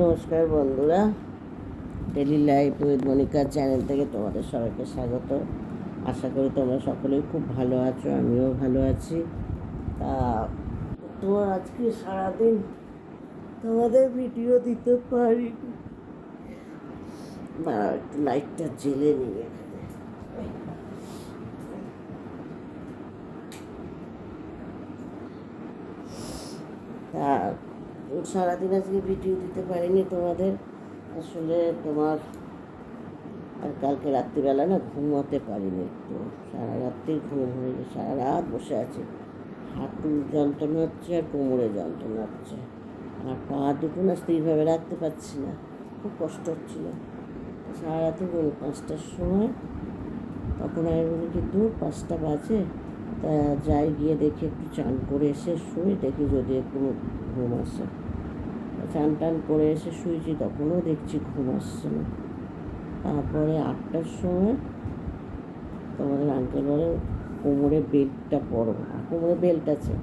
নমস্কার বন্ধুরা daily life with Monika channel থেকে তোমাদের সবাইকে স্বাগত। আশা করি তোমরা সকলেই খুব ভালো আছো, আমিও ভালো আছি। তা, তোমার আজকে সারাদিন তোমাদের ভিডিও দিতে পারি একটু লাইটটা জেলে নিই এখানে। তা সারাদিন আজকে ভিডিও দিতে পারিনি তোমাদের। আসলে তোমার আর কালকে রাত্রিবেলা না ঘুমাতে পারিনি একটু। সারা রাত্রি ঘুম হয়ে সারা রাত বসে আছে। হাঁটু যন্ত্রণা হচ্ছে আর কোমরে যন্ত্রণা হচ্ছে। আর পা দুটো না স্থিরভাবে রাখতে পারছি না, খুব কষ্ট হচ্ছিল। সারা রাতে বলি পাঁচটার সময় তখন আমি বলি কি দূর পাঁচটা বাজে, তা যাই গিয়ে দেখি, একটু চান করে এসে শুই, দেখি যদি একটু ঘুম আসে। চান টান করে এসে শুয়েছি, তখনও দেখছি ঘুম আসছে না। তারপরে আটটার সময় তোমাদের আঙ্কেল বলে কোমরে বেল্টটা পরো কোমরে বেল্ট আছে।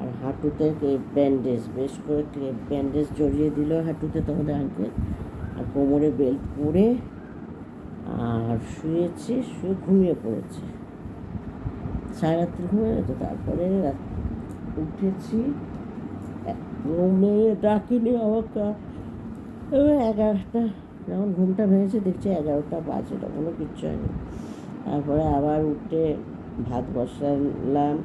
আর হাঁটুতে ব্যান্ডেজ বেশ করে ব্যান্ডেজ জড়িয়ে দিল হাঁটুতে তোমাদের আঙ্কেল আর কোমরে বেল্ট পরে আর শুয়েছি, শুয়ে ঘুমিয়ে পড়েছি। সাড়ে রাত্রি ঘুমিয়ে গেছে। তারপরে উঠেছি। ঘুমে ডাকিনি আমাকে। এবার এগারোটা, যখন ঘুমটা ভেঙেছে, দেখছি এগারোটা বাজে, তখনও কিচ্ছু হয়নি। তারপরে আবার উঠে ভাত বসালাম,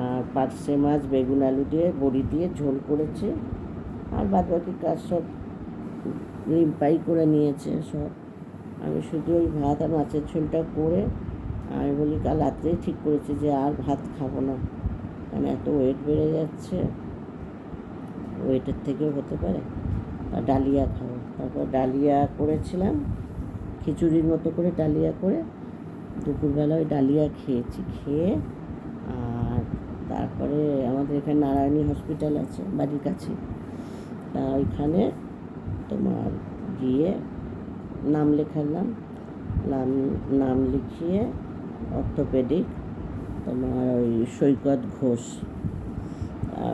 আর পার্সে মাছ, বেগুন, আলু দিয়ে, বড়ি দিয়ে ঝোল করেছি, আর বাদ বাকি কাজ সব রিম্পাই করে নিয়েছে সব। আমি শুধু ওই ভাত আর মাছের ঝোলটা করে আমি বলি, কাল রাত্রেই ঠিক করেছি যে আর ভাত খাব না কারণ এত ওয়েট বেড়ে যাচ্ছে? ওয়েটের থেকেও হতে পারে। আর ডালিয়া খাব। তারপর ডালিয়া করেছিলাম, খিচুড়ির মতো করে ডালিয়া করে দুপুরবেলা ওই ডালিয়া খেয়েছি। খেয়ে আর তারপরে আমাদের এখানে নারায়ণী হসপিটাল আছে বাড়ির কাছে। তা ওইখানে তোমার গিয়ে নাম লেখালাম। নাম নাম লিখিয়ে অর্থোপেডিক তোমার ওই সৈকত ঘোষ।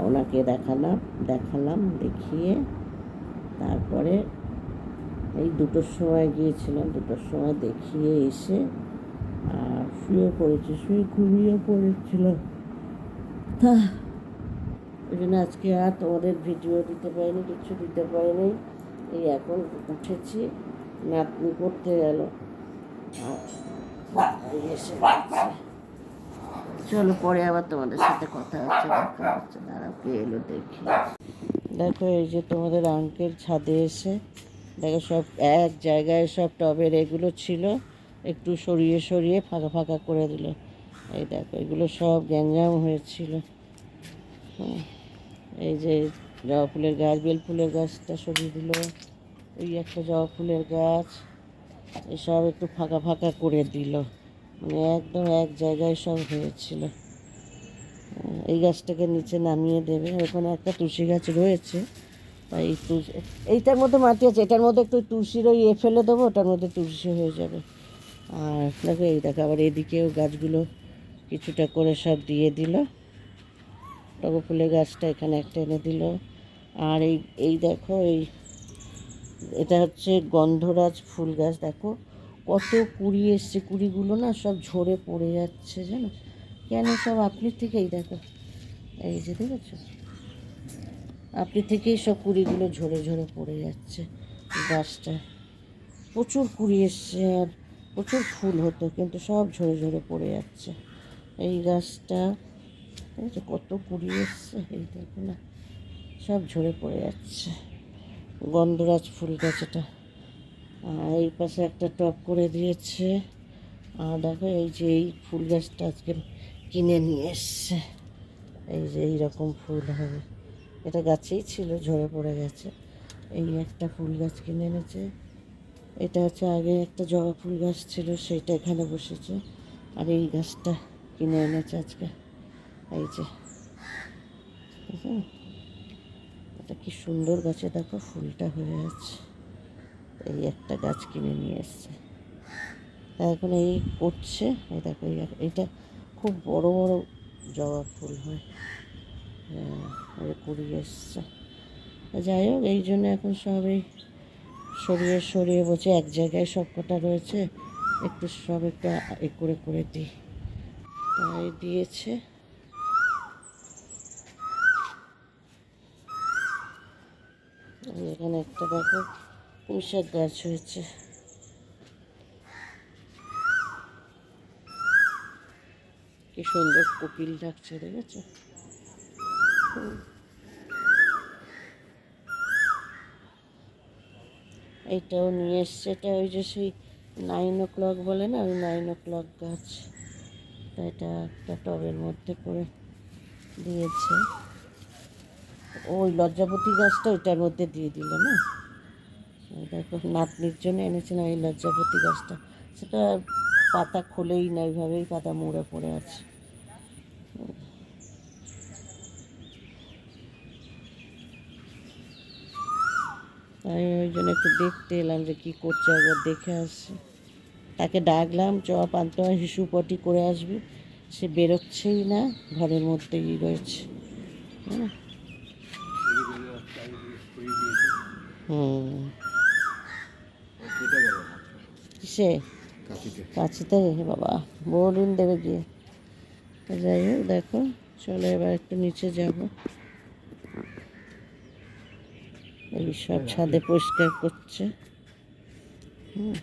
ওনাকে দেখালাম দেখালাম, দেখিয়ে তারপরে এই দুটোর সময় গিয়েছিলাম, দুটোর সময় দেখিয়ে এসে আর শুয়ে পড়েছি, শুয়ে ঘুমিয়ে পড়েছিলাম তা ওই জন্য আজকে আর তোমাদের ভিডিও দিতে পারিনি, কিছু দিতে পারিনি এই এখন উঠেছি, নাতনি করতে গেল এসে। চলো, পরে আবার তোমাদের সাথে কথা হচ্ছে, দেখা হচ্ছে। দাঁড়াও, কে এলো দেখি। দেখো, এই যে তোমাদের আঙ্কেল ছাদে এসে, দেখো সব এক জায়গায় সব টবের এগুলো ছিল, একটু সরিয়ে সরিয়ে ফাঁকা ফাঁকা করে দিল। এই দেখো, এগুলো সব গ্যাঞ্জাম হয়েছিল। হুম। এই যে জবা ফুলের গাছ, বেল ফুলের গাছটা সরিয়ে দিল। ওই একটা জবা ফুলের গাছ, এসব একটু ফাঁকা ফাঁকা করে দিল। মানে একদম এক জায়গায় সব হয়েছিল। এই গাছটাকে নিচে নামিয়ে দেবে। ওখানে একটা তুলসী গাছ রয়েছে। তাই এই এইটার মধ্যে মাটি আছে। এটার মধ্যে একটু তুলসীর ওই এ ফেলে দেবো, ওটার মধ্যে তুলসী হয়ে যাবে। আর দেখো, এই দেখো, আবার এদিকেও গাছগুলো কিছুটা করে সব দিয়ে দিল। টগর ফুলের গাছটা এখানে একটা এনে দিল। আর এই এই দেখো, এই, এটা হচ্ছে গন্ধরাজ ফুল গাছ, দেখো। কত কুড়ি এসছে, কুড়িগুলো না সব ঝরে পড়ে যাচ্ছে, জানো? কেন সব আপনি থেকেই দেখো? এই যে দেখেছ? আপনি থেকেই সব কুড়িগুলো ঝরে ঝরে পড়ে যাচ্ছে গাছটা। প্রচুর কুড়ি এসছে আর প্রচুর ফুল হতো, কিন্তু সব ঝরে ঝরে পড়ে যাচ্ছে এই গাছটা। দেখেছ কত কুড়ি এসছে, এই দেখো না, সব ঝরে পড়ে যাচ্ছে। গন্ধরাজ ফুল গাছ এটা। আর এই পাশে একটা টব করে দিয়েছে। আর দেখো এই যে এই ফুল গাছটা আজকে কিনে নিয়ে এসছে। এই যে এইরকম ফুল হবে। এটা গাছেই ছিল, ঝরে পড়ে গেছে। এই একটা ফুল গাছ কিনে এনেছে। এটা হচ্ছে আগে একটা জবা ফুল গাছ ছিল সেইটা এখানে বসেছে। আর এই গাছটা কিনে এনেছে আজকে। এই যে এটা কি সুন্দর গাছে দেখো ফুলটা হয়ে আছে। এই একটা গাছ কিনে নিয়ে এসছে। এখন এই করছে, এই দেখো এই এক- এটা খুব বড় বড় জবা ফুল হয়। হ্যাঁ এই কুড়ি এসছে। যাই হোক, এই জন্য এখন সব এই সরিয়ে সরিয়ে বসে এক জায়গায় সব কটা রয়েছে, একটু সব একটু এ করে করে দিই। তাই দিয়েছে। এখানে একটা দেখো। পুঁইশাক গাছ হয়েছে। কি সুন্দর কোকিল ডাকছে, দেখেছ? এইটাও নিয়ে এসছে, এটা ওই যে সেই নাইন ও ক্লক বলে না, ওই নাইন ও ক্লক গাছ। তা এটা একটা টবের মধ্যে করে দিয়েছে। ওই লজ্জাপতি গাছটা ওইটার মধ্যে দিয়ে দিল না? দেখো নাতনির জন্য এনেছিলাম এই লজ্জাপতি গাছটা। সেটা পাতা খোলেই না, এইভাবেই পাতা মুড়ে পড়ে আছে। তাই ওই জন্য একটু দেখতে এলাম যে কী করছে, একবার দেখে আসছি তাকে ডাকলাম চ পান্তা হিসু পটি করে আসবি। সে বেরোচ্ছেই না, ঘরের মধ্যেই রয়েছে। হ্যাঁ? হুম। কিসে কাছিতে হে বাবা বোরিং দেবে গিয়ে। যাই হোক দেখো চলো এবার একটু নিচে যাব। এই সব ছাদে পরিষ্কার করছে। হুম।